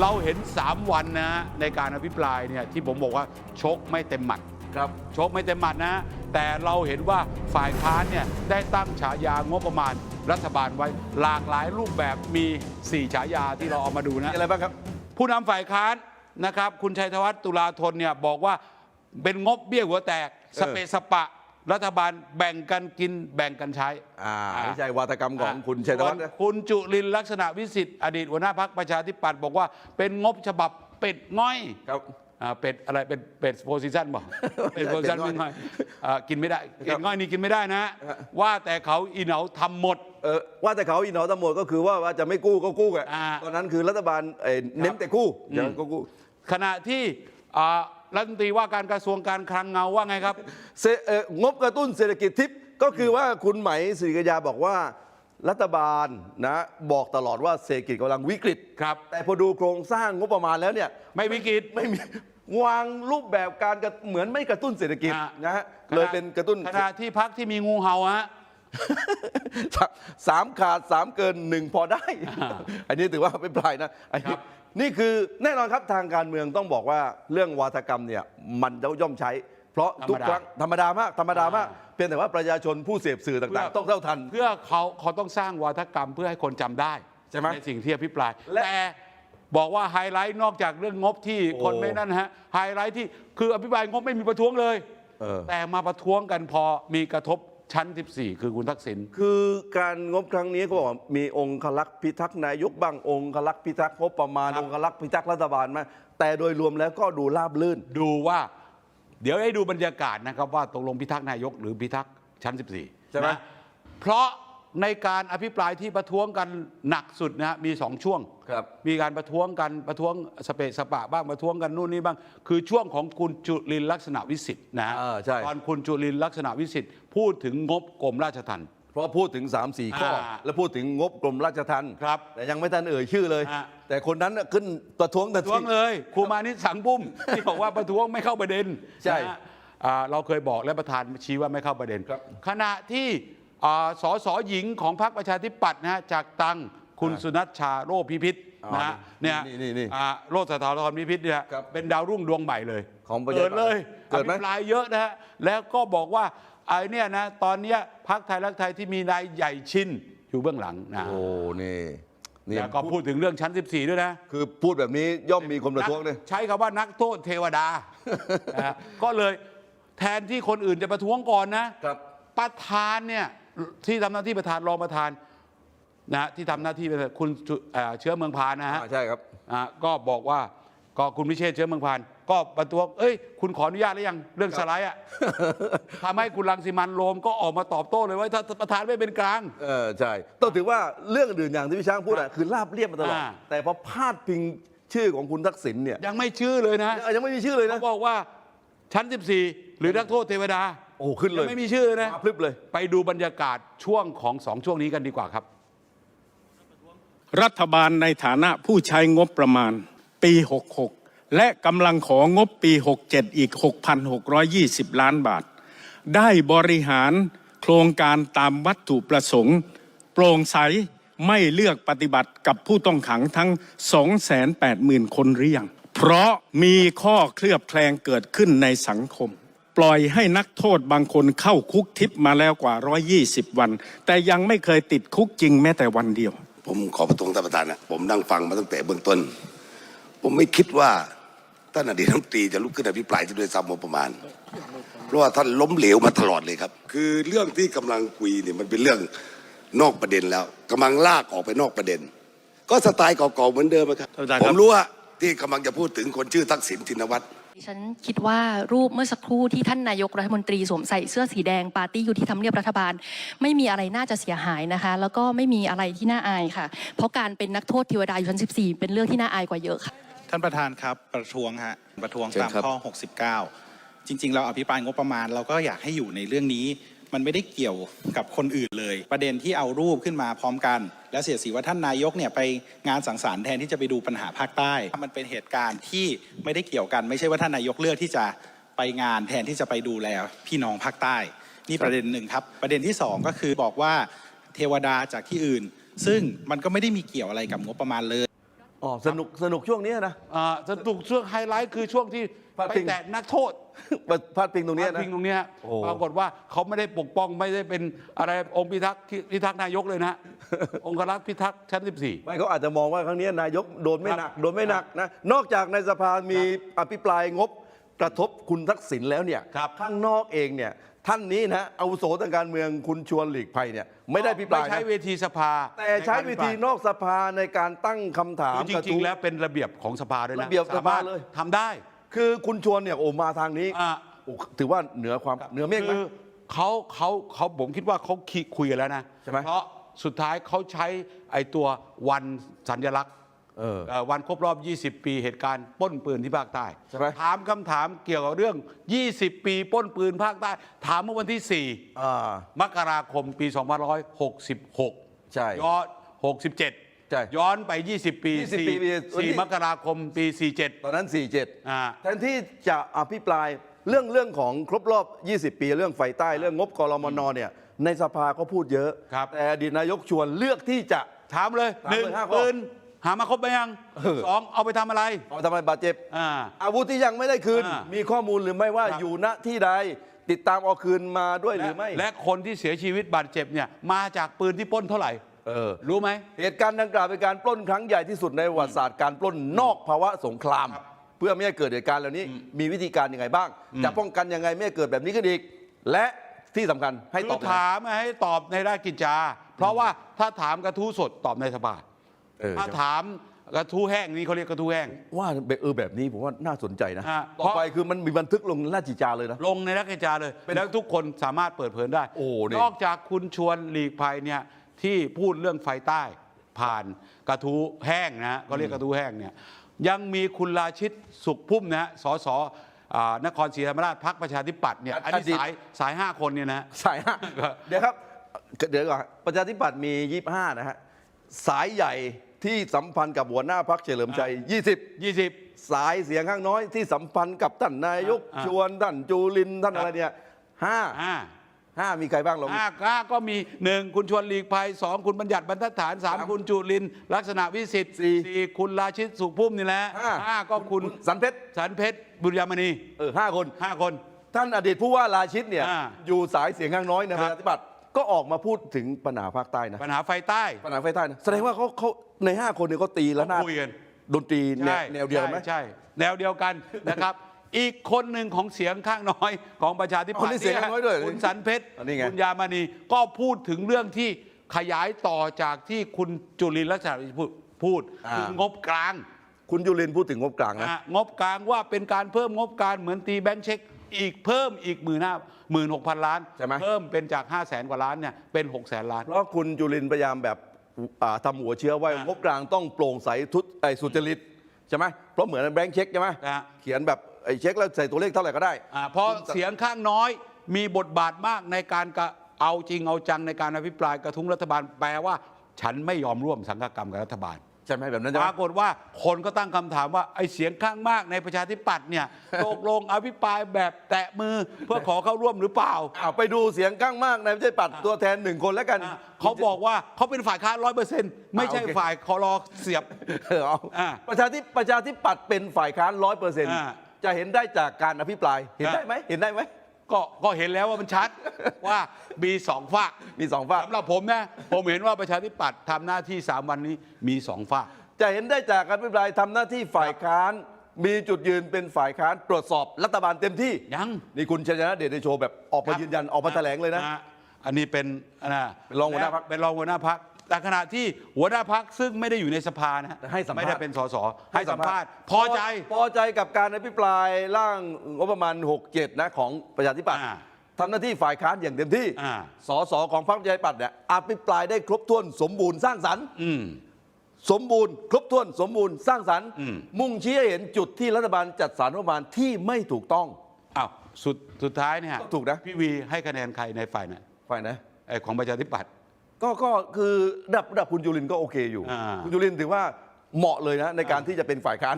เราเห็น 3 วันนะฮะในการอภิปรายเนี่ยที่ผมบอกว่าชกไม่เต็มหมัดครับชกไม่เต็มหมัดนะ แต่เราเห็นว่าฝ่ายค้านเนี่ยได้ตั้งฉายางบประมาณรัฐบาลไว้หลากหลายรูปแบบมี 4 ฉายาที่เราเอามาดูนะมีอะไรบ้างครับ ผู้นำฝ่ายค้านนะครับ คุณชัยธวัฒน์ตุลาธนเนี่ยบอกว่าเป็นงบเบี้ยหัวแตกสเปะสปะ รัฐบาลแบ่งกันกินแบ่งกันใช้อ่าอ่าไม่ใช่วาทกรรมของคุณชัยธวัฒน์ส่นะคุณจุลินลักษณะวิสิทธิ์อดีตหัวหน้าพักประชาธิปัตย์บอกว่าเป็นงบฉบับเป็ดง่อยครับอ่าเป็ดอะไรเป็นเป็ดโพซิชันบอกเป็ดโพซิชันเป็ไม่ดง่ง่ออยยอ่ากินไม่ได้ครัเป็บดง่อยนี่กินไม่ได้นะฮะว่าแต่เขาอีเหนาทำหมดเออว่าแต่เขาอีหนอตำรวจก็คือว่าว่าจะไม่กู้ก็กู้อะอ่าตอนนั้นคือรัฐบาลเอ่อเน้นแต่กู้เดี๋ยวก็กู้ขณะที่อ่า รัฐมนตรีว่าการกระทรวงการคลังเงาว่าไงครับเซเอ่องบกระตุ้นเศรษฐกิจทิพย์ก็คือว่าคุณไหมสิริกยาบอกว่า รัฐบาลนะบอกตลอดว่าเศรษฐกิจกำลังวิกฤต ครับ แต่พอดูโครงสร้างงบประมาณแล้วเนี่ยไม่วิกฤต ไม่มีวางรูปแบบการกระเหมือนไม่กระตุ้นเศรษฐกิจอะ นะฮะเลยเป็นกระตุ้น ขณะที่พักที่มีงูเห่าฮะ สามขาดสามเกินหนึ่งพอได้อ่าอันนี้ถือว่าไม่ปลายนะอันครันี้บนี่คือแน่นอนครับทางการเมืองต้องบอกว่าเรื่องวาทกรรมเนี่ยมันย่อมใช้ เพราะทุกครั้งธรรมดามากธรรมดามากเพียงแต่ว่าประชาชนผู้เสพสื่อต่างๆ ต้องเท่าทัน เพื่อเขาเขาต้องสร้างวาทกรรมเพื่อให้คนจำได้ใช่ไหมในสิ่งที่อภิปรายและแต่บอกว่าไฮไลท์นอกจากเรื่องงบที่โอ้คนไม่นั่นนะฮะไฮไลท์ที่คืออภิปรายงบไม่มีประท้วงเลยเออแต่มาประท้วงกันพอมีกระทบ ชั้น 14 คือคุณทักษิณ คือการงบครั้งนี้เขาบอกว่ามีองค์คลักษ์พิทักษ์นายกบ้างองค์คลักษ์พิทักษ์งบประมาณครับ องค์คลักษ์พิทักษ์รัฐบาลมาแต่โดยรวมแล้วก็ดูราบลื่น ดูว่า เดี๋ยวให้ดูบรรยากาศนะครับว่าตกลงพิทักษ์นายกหรือพิทักษ์ชั้น 14ใช่ไหม นะเพราะ ในการอภิปรายที่ประท้วงกันหนักสุดนะฮะมีสองช่วง ครับ มีการประท้วงกันประท้วงสเปะสปะบ้างประท้วงกันนู่นนี่บ้าง คือช่วงของคุณจุลินลักษณะวิสิทธิ์นะฮะเออใช่ ตอนคุณจุลินลักษณะวิสิทธิ์พูดถึงงบกรมราชทัณฑ์ เพราะพูดถึง 3 4 ข้อ อ่าแล้วพูดถึงงบกรมราชทัณฑ์ครับแต่ยังไม่ทันเอ่ยชื่อเลย อ่าแต่คนนั้นน่ะขึ้นประท้วงทันประท้วงทีเลยครูมานิดสังบุ้ม ที่บอกว่าประท้วงไม่เข้าประเด็นใช่นะฮะอ่าเราเคยบอกและประธานชี้ว่าไม่เข้าประเด็นครับ ขณะที่อ่า สสหญิงของพรรคประชาธิปัตย์นะฮะจากตังคุณอ่าสุนัชชาโรจน์พิพิธอ๋อนะฮะเนี่ยนี่นี่นี่อ่าโรจน์สถาธรพิพิธเนี่ยครับเป็นดาวรุ่งดวงใหม่เลยของประชาธิเกิปัตย์ดเลยเกิดไหม อภิปรายเยอะนะฮะแล้วก็บอกว่าไอ้เนี่ยนะตอนเนี้ยพรรคไทยรักไทยที่มีนายใหญ่ชินอยู่เบื้องหลังนะโอ้นี่นี่แล้วก็พูดถึงเรื่องชั้น 14 ด้วยนะ คือพูดแบบนี้ย่อมมีคนประท้วงเลย ใช้คำว่านักโทษเทวดา นะฮะก็เลยแทนที่คนอื่นจะประท้วงก่อนนะครับ ประธานเนี่ย ที่ทำหน้าที่ประธานรองประธานนะฮะที่ทำหน้าที่เป็นคุณจุเอ่อเชื้อเมืองพานนะฮะอ่าใช่ครับอะก็บอกว่าก็คุณวิเชษฐ์เชื้อเมืองพานก็ประท้วงเอ้ย คุณขออนุญาตหรือยังเรื่องสไลด์อะทำให้คุณรังสิมันต์โรมก็ออกมาตอบโต้เลยว่าถ้าประธานไม่เป็นกลางเออใช่ ต้องถือว่าเรื่องอื่นอย่างที่พี่ช้างพูดอะคือราบเรียบมาตลอดอ่าแต่พอพาดพิงชื่อของคุณทักษิณเนี่ยยังไม่ชื่อเลยนะยังไม่มีชื่อเลยนะเขาบอกว่าชั้น 14 หรือนักโทษเทวดา โอ้ขึ้นเลยยังไม่มีชื่อเลยนะมาพลึบเลย ไปดูบรรยากาศช่วงของสองช่วงนี้กันดีกว่าครับ รัฐบาลในฐานะผู้ใช้งบประมาณปี 66 และกำลังของบปี 67 อีก 6,620 ล้านบาท ได้บริหารโครงการตามวัตถุประสงค์ โปร่งใสไม่เลือกปฏิบัติกับผู้ต้องขังทั้ง 280,000 คนหรือยัง เพราะมีข้อเคลือบแคลงเกิดขึ้นในสังคม ปล่อยให้นักโทษบางคนเข้าคุกทิพย์มาแล้วกว่า 120 วัน แต่ยังไม่เคยติดคุกจริงแม้แต่วันเดียว ผมขอประท้วงท่านประธานนะผมนั่งฟังมาตั้งแต่เบื้องต้น ผมไม่คิดว่าท่านอดีตรัฐมนตรีจะลุกขึ้นอภิปรายที่ด้วยซ้ำงบประมาณ เพราะว่าท่านล้มเหลวมาตลอดเลยครับ คือเรื่องที่กำลังคุยเนี่ยมันเป็นเรื่องนอกประเด็นแล้วกำลังลากออกไปนอกประเด็น ก็สไตล์เก่าๆเหมือนเดิมอะครับท่านประธานผครับมรู้ว่าที่กำลังจะพูดถึงคนชื่อทักษิณชินวัตร ดิฉันคิดว่ารูปเมื่อสักครู่ที่ท่านนายกรัฐมนตรีสวมใส่เสื้อสีแดงปาร์ตี้อยู่ที่ทำเนียบรัฐบาล ไม่มีอะไรน่าจะเสียหายนะคะ แล้วก็ไม่มีอะไรที่น่าอายค่ะ เพราะการเป็นนักโทษเทวดาอยู่ชั้น 14 เป็นเรื่องที่น่าอายกว่าเยอะค่ะ ท่านประธานครับประท้วงฮะประท้วงเชิญตามครับข้อ 69 จริง ๆ เราอภิปรายงบประมาณเราก็อยากให้อยู่ในเรื่องนี้ มันไม่ได้เกี่ยวกับคนอื่นเลย ประเด็นที่เอารูปขึ้นมาพร้อมกัน และเสียดสีว่าท่านนายกเนี่ยไปงานสังสรรค์แทนที่จะไปดูปัญหาภาคใต้ มันเป็นเหตุการณ์ที่ไม่ได้เกี่ยวกัน ไม่ใช่ว่าท่านนายกเลือกที่จะไปงานแทนที่จะไปดูแลพี่น้องภาคใต้ นี่ประเด็นหนึ่งครับ ประเด็นที่สองก็คือบอกว่าเทวดาจากที่อื่น ซึ่งมันก็ไม่ได้มีเกี่ยวอะไรกับงบประมาณเลย อ๋อสนุกสนุกช่วงเนี้ยนะ อ่าสนุกช่วงไฮไลท์คือช่วงที่พาดไปพิง แตะนักโทษพาดพิงตรงเนี้ยพาดนะ พิงตรงเนี้ยโอ้ ปรากฏว่าเขาไม่ได้ปกป้องไม่ได้เป็นอะไรองค์พิทักษ์ที่พิทักษ์นายกเลยนะ องค์รักษ์พิทักษ์ชั้น 14 ไม่เขาอาจจะมองว่าครั้งนี้นายกโดนไม่หนักโดนไม่หนักนะนอกจากในสภามีอภิปรายงบกระทบคุณทักษิณแล้วเนี่ยครับ ข้างนอกเองเนี่ย ท่านนี้นะอาวุโสทางการเมืองคุณชวนหลีกภัยเนี่ยไม่ได้อภิปรายไม่ใช้นะเวทีสภาแต่ใช้วิธีนอกสภาในการตั้งคำถามคือจกะริงทู้ ๆ แล้วเป็นระเบียบของสภาด้วยนะระเบียบสภาสมรถเลย ทำได้คือคุณชวนเนี่ยโอ้มาทางนี้อ่า โอ้ถือว่าเหนือความเหนือเมฆไหม คือเขาเขาเขาผมคิดว่าเขาคิดคุยกันแล้วนะ ใช่ไหมเพราะสุดท้ายเขาใช้ไอ้ตัววันสัญลักษณ์ เออเอ่อวันครบรอบ 20 ปีเหตุการณ์ปล้นปืนที่ภาคใต้ใช่ไหม ถามคำถามเกี่ยวกับเรื่อง 20 ปีปล้นปืนภาคใต้ ถามเมื่อวันที่ อ่า 4 มกราคมปี 2566ใช่ย้อน67 ใช่ย้อนไป 20 ปี20ปีปี4 4มกราคมปี47ตอนนั้น47 อ่า แทนที่จะอภิปรายเรื่องเรื่องของครบรอบ 20 ปีเรื่องไฟใต้เรื่องงบกรมนเนี่ยในสภาก็พูดเยอะ ครับ แต่อดีตนายกชวนเลือกที่จะ ถามเลยถามหนึ่งเลยห้าข้อปืน หามาครบไหมยังเออ สองเอาไปทำอะไรเอาทำไมบาดเจ็บ อ่า อาวุธที่ยังไม่ได้คืน อ่ามีมีข้อมูลหรือไม่ว่าครับ อยู่ณที่ใด ติดตามเอาคืนมาด้วยหรือไม่และคนที่เสียชีวิตบาดเจ็บเนี่ยมาจากปืนที่ปล้นเท่าไหร่ เออรู้ไหม เหตุการณ์ดังกล่าวเป็นการปล้นครั้งใหญ่ที่สุดในประวัติศาสตร์การปล้นนอกภาวะสงคราม เพื่อไม่ให้เกิดเหตุการณ์เหล่านี้ มีวิธีการยังไงบ้าง จะป้องกันยังไงไม่ให้เกิดแบบนี้ขึ้นอีก และที่สำคัญให้คืตออบถามให้ตอบในราชกิจจา เพราะว่าถ้าถามกระทู้สดตอบในสภา เออ ถ้าถามกระทู้แห้งนี่เขาเรียกกระทู้แห้ง ว่าเออแบบนี้ผมว่าน่าสนใจนะ อ่าต่อไปคือมันมีบันทึกลงราชกิจจาเลยนะ ลงในราชกิจจาเลยแล้วทุกคนสามารถเปิดเผยได้ โอ้นี่ นอกจากคุณชวนหลีกภัยเนี่ยที่พูดเรื่องไฟใต้ผ่านกระทู้แห้งนะฮะเขาเรียกกระทู้แห้งเนี่ยยังมีคุณราชิตสุขพุ่มนะฮะสสอ่านครศรีธรรมราชพักประชาธิปัตย์เนี่ยอันนี้อดีตสายสายห้าคนเนี่ยนะ สายห้าเดี๋ยวครับ เดี๋ยวก่อนประชาธิปัตย์มี 25 นะฮะ สายใหญ่ ที่สัมพันธ์กับหัวหน้าพักเฉลิมชัย 20 20สายเสียงข้างน้อยที่สัมพันธ์กับท่านนายกอ่า ชวนท่านจูลินท่านอะไรเนี่ยห้าอ่าห้ามีใครบ้างลอง ห้าห้าก็มีหนึ่งคุณชวนหลีกภัยสองคุณบัญญัติบรรทัดฐานสามสามคุณจุลินทร์ลักษณะวิสิทธิ์สี่สี่คุณราชิตสุขพุ่มนี่แหละห้า ห้าก็คุณสันเพชรสันเพชรบุญยามณีเออห้าคน ห้าคน ท่านอดีตผู้ว่าราชิตเนี่ยอ่าอยู่สายเสียงข้างน้อยในคปรับระชาธิปัตย์ ก็ออกมาพูดถึงปัญหาภาคใต้นะ ปัญหาไฟใต้ ปัญหาไฟใต้นะแสดงว่าเขาเขาใน 5 คนเนี่ยเขาตีแล้วนาดคุยกันดนตรีแนวใช่แนวเดียวกันไหมใช่ใช่ แนวเดียวกันนะครับ อีกคนหนึ่งของเสียงข้างน้อยของประชาธิปัตอ๋อนี่ย์เสียงข้างน้อยด้วยคุณสันเพชรอันนี้ไงคุณยามณีก็พูดถึงเรื่องที่ขยายต่อจากที่คุณจุลินทร์ลักษณะวิสิทธิ์พูดพูดคืองบกลาง คุณยุรินทร์พูดถึงงบกลางนะนะฮะงบกลางว่าเป็นการเพิ่มงบกลางเหมือนตีแบงค์เช็ค อีกเพิ่มอีกหมื่นห้าหมื่นหกพันล้านใช่ไหม เพิ่มเป็นจาก5 0 0แสนกว่าล้านเนี่ยเป็น6 0แสนล้าน เพราะคุณจุลินทร์พยายามแบบอ่าทำหัวเชื้อว่าอ่างงบกลางต้องโปร่งใสทุจไอ้สุจริตใช่ไหมเพราะเหมือนแบงค์เช็คใช่ไหมอ่า เขียนแบบไอ้เช็คแล้วใส่ตัวเลขเท่าไหร่ก็ได้ อ่าเพราะเสียงข้างน้อยมีบทบาทมากในการกะเอาจริงเอาจังในการอภิปรายกระทุ้งรัฐบาลแปลว่า ฉันไม่ยอมร่วมสังฆกรรมกับรัฐบาล ใช่ไหมแบบนั้นใช่ปไหมรากฏว่าคนก็ตั้งคำถามว่าไอ้เสียงข้างมากในประชาธิปัตย์เนี่ยตกลงอภิปรายแบบแตะมือเพื่อขอเข้าร่วมหรือเปล่าอ้าวไปดูเสียงข้างมากในประชาธิปัตย์ตัวแทนหนึ่งคนแล้วกันอะเขาบอกว่าเขาเป็นฝ่ายค้านร้อยเปอร์เซ็นต์ไม่ใช่อ่าโอเค ฝ่ายคอรอเสียบ เออเอาอ่าประชาธิประชาธิปัตย์เป็นฝ่ายค้านร้อยเปอร์เซ็นต์อ่าจะเห็นได้จากการอภิปราย เห็นอ่าได้ไหมเห็นได้ไหม ก็ก็เห็นแล้วว่ามันชัดว่ามีสองฝากมีสองฝ่ายสำหรับผมนะผมเห็นว่าประชาธิปัตย์ทำหน้าที่สามวันนี้มีสองฝาก จะเห็นได้จากการอภิปรายทำหน้าที่ฝ่ายค้าน มีจุดยืนเป็นฝ่ายค้านตรวจสอบรัฐบาลเต็มที่ยังนี่คุณชัยชนะเดชในโชว์แบบออกมายืนยันออกมาแถลงเลยนะฮอันนี้เป็นนะเป็นรองหัวหน้าพรรคเป็นรองหัวหน้าพัก แต่ขณะที่หัวหน้าพักซึ่งไม่ได้อยู่ในสภานะฮะให้สัมภาษณ์ ไม่ได้เป็นสสให้สัมภาษณ์ พอใจ พอใจกับการอภิปรายร่างงบประมาณ 67 นะของประชาธิปัตย์อ่าทำหน้าที่ฝ่ายค้านอย่างเต็มที่อ่า สสของพรรคประชาธิปัตย์เนี่ยอภิปรายได้ครบถ้วนสมบูรณ์สร้างสรรค์ อืม สมบูรณ์ครบถ้วนสมบูรณ์สร้างสรรค์ อืม มุ่งชี้ให้เห็นจุดที่รัฐบาลจัดสรรงบประมาณที่ไม่ถูกต้อง อ้าวสุดสุดท้ายเนี่ยก็ถูกนะ พี่วีให้คะแนนใครในฝ่ายไหนฝ่ายนะไอ้ของประชาธิปัตย์ ก็ก็คือระดับระดับคุณจุลินทร์ก็โอเคอยู่ อ่า คุณจุลินทร์ถือว่าเหมาะเลยนะในการที่จะเป็นฝ่ายค้าน